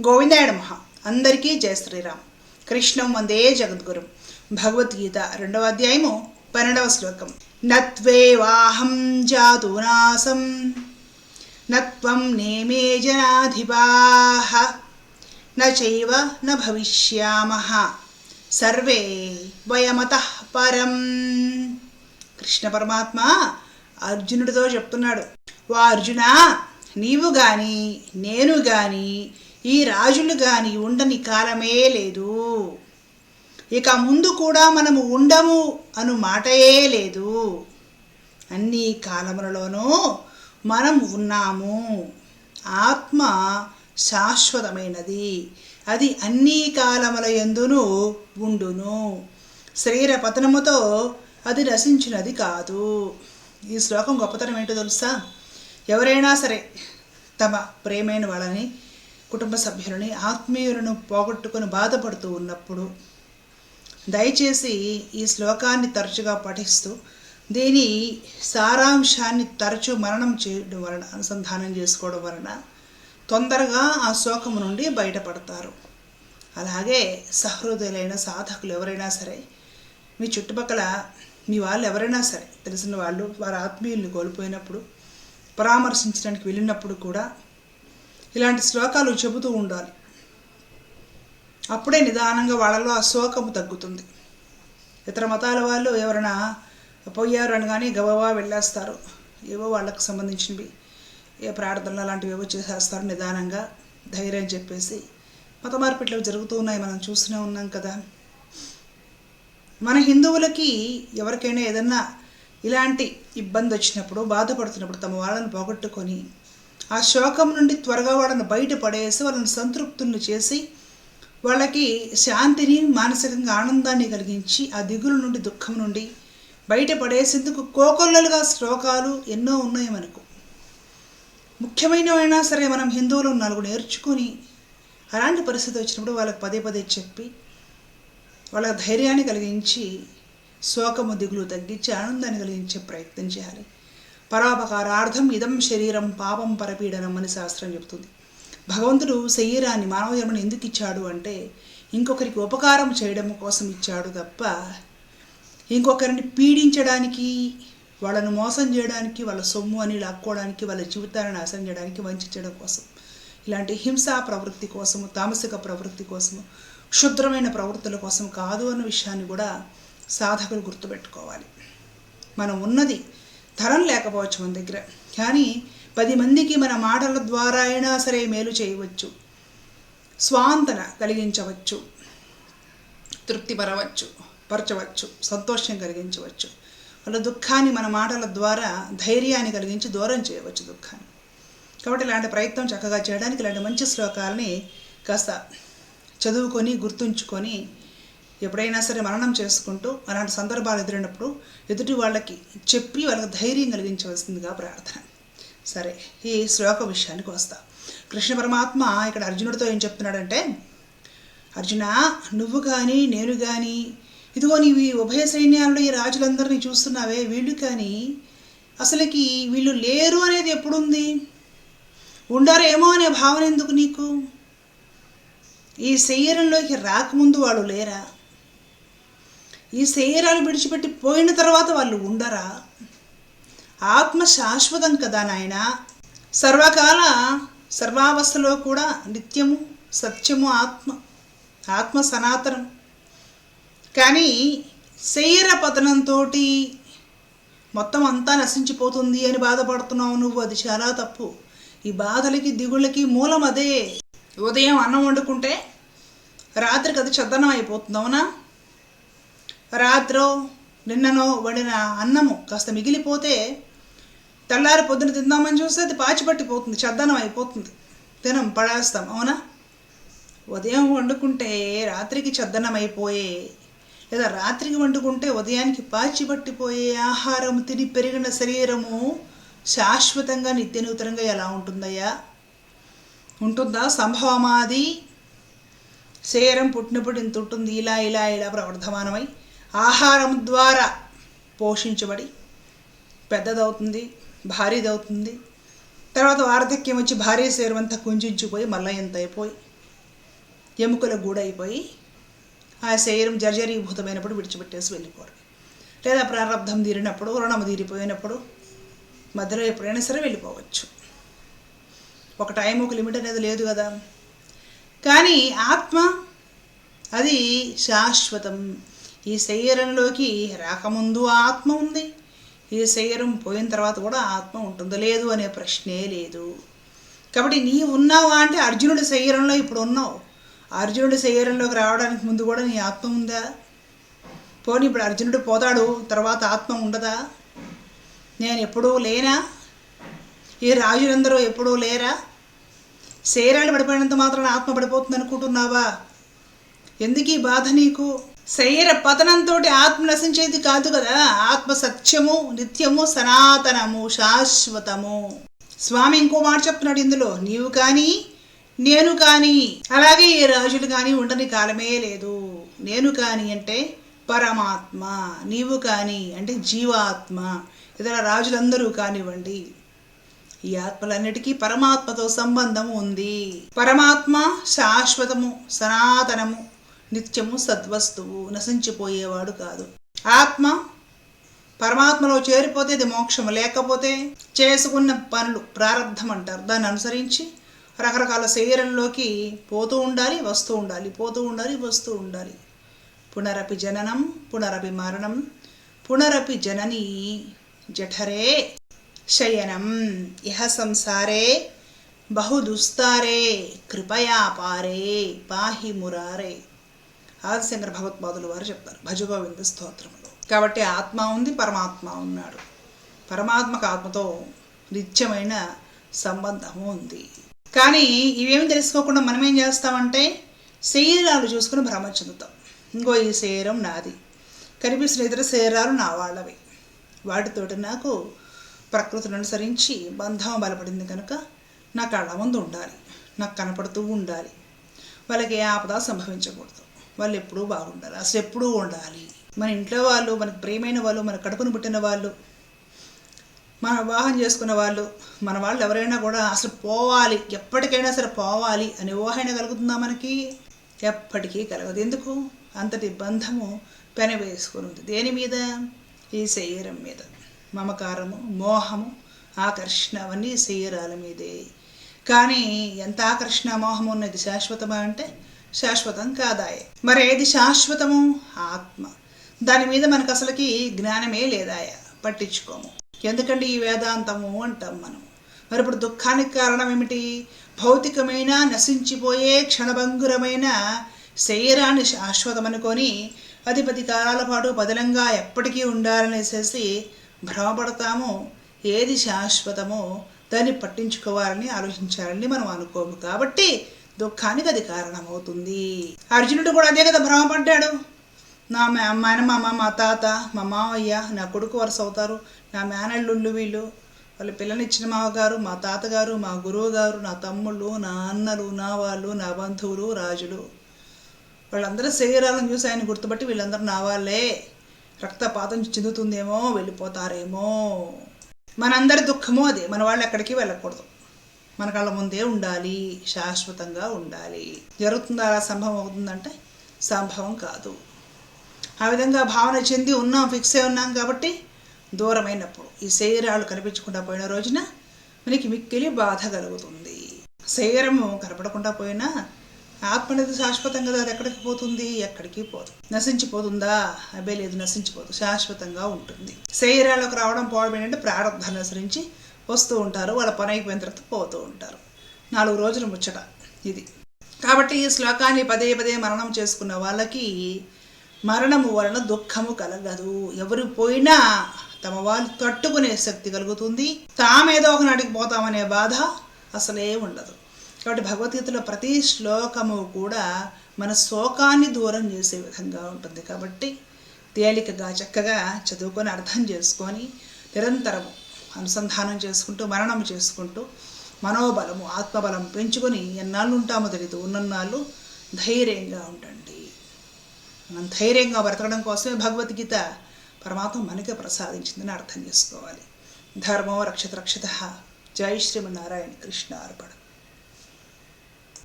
గోవిందాయ నమః అందరికీ జయ శ్రీరామ్. కృష్ణం వందే జగద్గురు. భగవద్గీత రెండవ అధ్యాయము పన్నెండవ శ్లోకం. నత్వేవాహం జాతునాసం నత్వం నేమే జనాధిపాః నైవ న భవిష్యామః. సర్వే వయమతః పరం. కృష్ణ పరమాత్మ అర్జునుడితో చెప్తున్నాడు. వా అర్జున నీవు గాని నేను గాని ఈ రాజులు గాని ఉండని కాలమే లేదు. ఇక ముందు కూడా మనము ఉండము అను మాటయే లేదు. అన్ని కాలములలోనూ మనం ఉన్నాము. ఆత్మ శాశ్వతమైనది. అది అన్ని కాలముల ఎందును ఉండును. శరీర పతనముతో అది నశించినది కాదు. ఈ శ్లోకం గొప్పతనం ఏంటో తెలుసా? ఎవరైనా సరే తమ ప్రేమైన వాళ్ళని కుటుంబ సభ్యులని ఆత్మీయులను పోగొట్టుకొని బాధపడుతూ ఉన్నప్పుడు దయచేసి ఈ శ్లోకాన్ని తరచుగా పఠిస్తూ దీని సారాంశాన్ని తరచూ మరణం చేయడం వలన అనుసంధానం చేసుకోవడం వలన తొందరగా ఆ శోకము నుండి బయటపడతారు. అలాగే సహృదయులైన సాధకులు ఎవరైనా సరే మీ చుట్టుపక్కల మీ వాళ్ళు ఎవరైనా సరే తెలిసిన వాళ్ళు వారి ఆత్మీయుల్ని కోల్పోయినప్పుడు పరామర్శించడానికి వెళ్ళినప్పుడు కూడా ఇలాంటి శ్లోకాలు చెబుతూ ఉండాలి. అప్పుడే నిదానంగా వాళ్ళలో ఆ శోకము తగ్గుతుంది. ఇతర మతాల వాళ్ళు ఎవరైనా పోయారు అని కానీ గబగబా వెళ్ళేస్తారు. ఏవో వాళ్ళకు సంబంధించినవి ఏ ప్రార్థనలు అలాంటివి ఏవో చేసేస్తారు నిదానంగా ధైర్యం చెప్పేసి. మత మార్పిట్లు జరుగుతూ ఉన్నాయి మనం చూస్తూనే ఉన్నాం కదా. మన హిందువులకి ఎవరికైనా ఏదన్నా ఇలాంటి ఇబ్బంది వచ్చినప్పుడు బాధపడుతున్నప్పుడు తమ వాళ్ళని పోగొట్టుకొని ఆ శోకం నుండి త్వరగా వాళ్ళని బయటపడేసి వాళ్ళని సంతృప్తులను చేసి వాళ్ళకి శాంతిని మానసికంగా ఆనందాన్ని కలిగించి ఆ దిగుల నుండి దుఃఖం నుండి బయటపడేసేందుకు కోకొల్లలుగా శ్లోకాలు ఎన్నో ఉన్నాయి మనకు. ముఖ్యమైనవైనా సరే మనం హిందువులు నాలుగు నేర్చుకొని అలాంటి పరిస్థితి వచ్చినప్పుడు వాళ్ళకి పదే పదే చెప్పి వాళ్ళ ధైర్యాన్ని కలిగించి శోకము దిగులు తగ్గించి ఆనందాన్ని కలిగించే ప్రయత్నం చేయాలి. పరోపకారార్థం ఇదం శరీరం పాపం పరపీడనం అని శాస్త్రం చెబుతుంది. భగవంతుడు శరీరాన్ని మానవ జన్మను ఎందుకు ఇచ్చాడు అంటే ఇంకొకరికి ఉపకారం చేయడం కోసం ఇచ్చాడు తప్ప ఇంకొకరిని పీడించడానికి వాళ్ళను మోసం చేయడానికి వాళ్ళ సొమ్ము అని లాక్కోవడానికి వాళ్ళ జీవితాలను నాశనం చేయడానికి వంచడం కోసం. ఇలాంటి హింసా ప్రవృత్తి కోసము తామసిక ప్రవృత్తి కోసము క్షుద్రమైన ప్రవృత్తుల కోసం కాదు అన్న విషయాన్ని కూడా సాధకులు గుర్తుపెట్టుకోవాలి. మనం ఉన్నది ధనం లేకపోవచ్చు మన దగ్గర. కానీ పది మందికి మన మాటల ద్వారా అయినా సరే మేలు చేయవచ్చు. స్వాంతన కలిగించవచ్చు. తృప్తిపరవచ్చు పరచవచ్చు సంతోషం కలిగించవచ్చు. వాళ్ళ దుఃఖాన్ని మన మాటల ద్వారా ధైర్యాన్ని కలిగించి దూరం చేయవచ్చు దుఃఖాన్ని. కాబట్టి ఇలాంటి ప్రయత్నం చక్కగా చేయడానికి ఇలాంటి మంచి శ్లోకాలని కాస్త చదువుకొని గుర్తుంచుకొని ఎప్పుడైనా సరే మరణం చేసుకుంటూ అలాంటి సందర్భాలు ఎదురైనప్పుడు ఎదుటి వాళ్ళకి చెప్పి వాళ్ళకి ధైర్యం కలిగించవలసిందిగా ప్రార్థన. సరే ఈ శ్లోక విషయానికి వస్తా. కృష్ణ పరమాత్మ ఇక్కడ అర్జునుడితో ఏం చెప్తున్నాడంటే అర్జున నువ్వు కానీ నేను కానీ ఇదిగో నీవు ఈ ఉభయ సైన్యాల్లో ఈ రాజులందరినీ చూస్తున్నావే వీళ్ళు కానీ అసలుకి వీళ్ళు లేరు అనేది ఎప్పుడుంది? ఉండరేమో అనే భావన ఎందుకు నీకు? ఈ శరీరంలోకి రాకముందు వాళ్ళు లేరా? ఈ శరీరాలు విడిచిపెట్టి పోయిన తర్వాత వాళ్ళు ఉండరా? ఆత్మ శాశ్వతం కదా నాయన. సర్వకాల సర్వావస్థలో కూడా నిత్యము సత్యము ఆత్మ ఆత్మ సనాతనం. కానీ శరీర పతనంతో మొత్తం అంతా నశించిపోతుంది అని బాధపడుతున్నావు నువ్వు. అది చాలా తప్పు. ఈ బాధలకి దిగుళ్ళకి మూలం అదే. ఉదయం అన్నం వండుకుంటే రాత్రికి అది చద్దనం అయిపోతుంది అవునా రాత్రో నిన్ననో వండిన అన్నము కాస్త మిగిలిపోతే తెల్లారి పొద్దున తిందామని చూస్తే అది పాచి పట్టిపోతుంది చద్దనం అయిపోతుంది. తినం పడేస్తాం అవునా? ఉదయం వండుకుంటే రాత్రికి చద్దనం అయిపోయే లేదా రాత్రికి వండుకుంటే ఉదయానికి పాచి పట్టిపోయే ఆహారం తిని పెరిగిన శరీరము శాశ్వతంగా నిత్యనూతనంగా ఎలా ఉంటుందయ్యా? ఉంటుందా? సంభవమాది? శరీరం పుట్టినప్పుడు ఇంత ఉంటుంది ఇలా ఇలా ఇలా ప్రవర్ధమానమై. ఆహారం ద్వారా పోషించబడి పెద్దదవుతుంది భారీదవుతుంది. తర్వాత వార్ధక్యం వచ్చి భారీ శరీరం అంతా కుంజించిపోయి మళ్ళీ ఎంత అయిపోయి ఎముకల గూడైపోయి ఆ శరీరం జర్జరీభూతమైనప్పుడు విడిచిపెట్టేసి వెళ్ళిపోవడం లేదా ప్రారంధం తీరినప్పుడు రుణం తీరిపోయినప్పుడు మధ్యలో ఎప్పుడైనా సరే వెళ్ళిపోవచ్చు. ఒక టైం ఒక లిమిట్ అనేది లేదు కదా. కానీ ఆత్మ అది శాశ్వతం. ఈ శరీరంలోకి రాకముందు ఆత్మ ఉంది. ఈ శరీరం పోయిన తర్వాత కూడా ఆత్మ ఉంటుందో లేదు అనే ప్రశ్నే లేదు. కాబట్టి నీ ఉన్నావా అంటే అర్జునుడి శరీరంలో ఇప్పుడు ఉన్నావు. అర్జునుడి శరీరంలోకి రావడానికి ముందు కూడా నీ ఆత్మ ఉందా? పోనీ ఇప్పుడు అర్జునుడు పోతాడు తర్వాత ఆత్మ ఉండదా? నేను ఎప్పుడూ లేనా? ఈ రాజులందరూ ఎప్పుడూ లేరా? శరీరాలు పడిపోయినంత మాత్రం ఆత్మ పడిపోతుంది అనుకుంటున్నావా ఎందుకు ఈ బాధ నీకు? శరీర పతనంతో ఆత్మ నశించేది కాదు కదా. ఆత్మ సత్యము నిత్యము సనాతనము శాశ్వతము. స్వామి ఇంకో మాట చెప్తున్నాడు ఇందులో. నీవు కానీ నేను కానీ అలాగే ఈ రాజులు కానీ ఉండని కాలమే లేదు. నేను కానీ అంటే పరమాత్మ నీవు కానీ అంటే జీవాత్మ. ఇతర రాజులందరూ కానివ్వండి. ఈ ఆత్మలన్నిటికీ పరమాత్మతో సంబంధం ఉంది. పరమాత్మ శాశ్వతము సనాతనము. నిత్యము సద్వస్తువు నశించిపోయేవాడు కాదు. ఆత్మ పరమాత్మలో చేరిపోతే ఇది మోక్షం లేకపోతే చేసుకున్న పనులు ప్రారంధం అంటారు దాన్ని అనుసరించి రకరకాల శరీరంలోకి పోతూ ఉండాలి వస్తూ ఉండాలి పోతూ ఉండాలి వస్తూ ఉండాలి. పునరపి జననం పునరపి మరణం పునరపి జనని జఠరే శయనం. ఇహ సంసారే బహుదుస్తారే కృపయా పారే పాహి మురారే. ఆదిశంకర భగవత్పాదులు వారు చెప్తారు. భజగోవింద స్తోత్రంలో కాబట్టి ఆత్మ ఉంది పరమాత్మ ఉన్నాడు. పరమాత్మకు ఆత్మతో నిత్యమైన సంబంధము ఉంది. కానీ ఇవేమి తెలుసుకోకుండా మనం ఏం చేస్తామంటే శరీరాలు చూసుకుని భ్రమ చెందుతాం. ఇంకో ఈ శరీరం నాది. కనిపిస్తున్న ఇతర శరీరాలు నా వాళ్ళవి. వాటితోటి నాకు ప్రకృతిని అనుసరించి బంధం బలపడింది కనుక నా కళ్ళ ముందు ఉండాలి. నాకు కనపడుతూ ఉండాలి. వాళ్ళకి ఏ ఆపద సంభవించకూడదు. వాళ్ళు ఎప్పుడూ బాగుండాలి. అసలు ఎప్పుడూ ఉండాలి. మన ఇంట్లో వాళ్ళు మనకు ప్రియమైన వాళ్ళు మన కడుపును పుట్టిన వాళ్ళు మన వివాహం చేసుకున్న వాళ్ళు మన వాళ్ళు ఎవరైనా కూడా అసలు పోవాలి ఎప్పటికైనా సరే పోవాలి అనే ఊహైన కలుగుతుందా మనకి? ఎప్పటికీ కలగదు. ఎందుకు? అంతటి బంధము పెనవేసుకుని ఉంది. దేని మీద? ఈ శరీరం మీద. మమకారము మోహము ఆకర్షణ అవన్నీ శరీరాల మీదే. కానీ ఎంత ఆకర్షణ మోహం ఉన్నది శాశ్వతమా అంటే శాశ్వతం కాదాయే. మరి ఏది శాశ్వతము? ఆత్మ. దాని మీద మనకు అసలుకి జ్ఞానమే లేదాయ. పట్టించుకోము. ఎందుకంటే ఈ వేదాంతము అంటాం మనం? మరి ఇప్పుడు దుఃఖానికి కారణం ఏమిటి భౌతికమైన నశించిపోయే క్షణభంగురమైన శరీరాన్ని శాశ్వతమనుకొని అది పది కాలాల పాటు పదిలంగా ఎప్పటికీ ఉండాలనేసేసి భ్రమపడతాము. ఏది శాశ్వతమో దాన్ని పట్టించుకోవాలని ఆలోచించాలని మనం అనుకోము. కాబట్టి దుఃఖానికి అది కారణమవుతుంది. అర్జునుడు కూడా అదే కదా భ్రమపడ్డాడు నా మే మేనమామ మా తాత మా మావయ్య నా కొడుకు వరుస అవుతారు. నా మేనల్లుళ్ళు వీళ్ళు. వాళ్ళ పిల్లనిచ్చిన మామగారు మా తాతగారు మా గురువు గారు నా తమ్ముళ్ళు నా అన్నలు నా వాళ్ళు నా బంధువులు రాజులు. వాళ్ళందరూ శరీరాలను చూసి ఆయన గుర్తుపట్టి వీళ్ళందరూ నా వాళ్ళే. రక్తపాతం చెందుతుందేమో వెళ్ళిపోతారేమో. మనందరి దుఃఖము అదే. మన వాళ్ళు ఎక్కడికి వెళ్ళకూడదు. మన కళ్ళ ముందే ఉండాలి శాశ్వతంగా ఉండాలి. జరుగుతుందా అలా సంభవం అవుతుందంటే సంభవం కాదు. ఆ విధంగా భావన చెంది ఉన్నాం ఫిక్స్ అయి ఉన్నాం కాబట్టి దూరమైనప్పుడు ఈ శరీరాలు కనిపించకుండా పోయిన రోజున మనకి మిక్కిలి బాధ కలుగుతుంది. శరీరము కనపడకుండా పోయినా ఆత్మ అనేది శాశ్వతం కదా అది ఎక్కడికి పోతుంది? ఎక్కడికి పోదు. నశించిపోతుందా? అబ్బే లేదు నశించిపోదు శాశ్వతంగా ఉంటుంది. శరీరాలకు రావడం పోవడం ఏంటంటే ప్రారంభాన్ని అనుసరించి వస్తూ ఉంటారు వాళ్ళ పని అయిపోయిన తర్వాత పోతూ ఉంటారు. నాలుగు రోజులు ముచ్చట ఇది. కాబట్టి ఈ శ్లోకాన్ని పదే పదే మరణం చేసుకున్న వాళ్ళకి మరణము వలన దుఃఖము కలగదు. ఎవరు పోయినా తమ వాళ్ళు తట్టుకునే శక్తి కలుగుతుంది. తామేదో ఒక నాటికి పోతామనే బాధ అసలే ఉండదు. కాబట్టి భగవద్గీతలో ప్రతి శ్లోకము కూడా మన శోకాన్ని దూరం చేసే విధంగా ఉంటుంది. కాబట్టి తేలికగా చక్కగా చదువుకొని అర్థం చేసుకొని నిరంతరము అనుసంధానం చేసుకుంటూ మరణం చేసుకుంటూ మనోబలము ఆత్మబలం పెంచుకొని ఎన్నాళ్ళు ఉంటామో తెలియదు ఉన్నన్నాళ్ళు ధైర్యంగా ఉండండి. మనం ధైర్యంగా బ్రతకడం కోసమే భగవద్గీత పరమాత్మ మనకే ప్రసాదించిందని అర్థం చేసుకోవాలి. ధర్మో రక్షత రక్షత. జై శ్రీమన్నారాయణ కృష్ణ అర్పణ.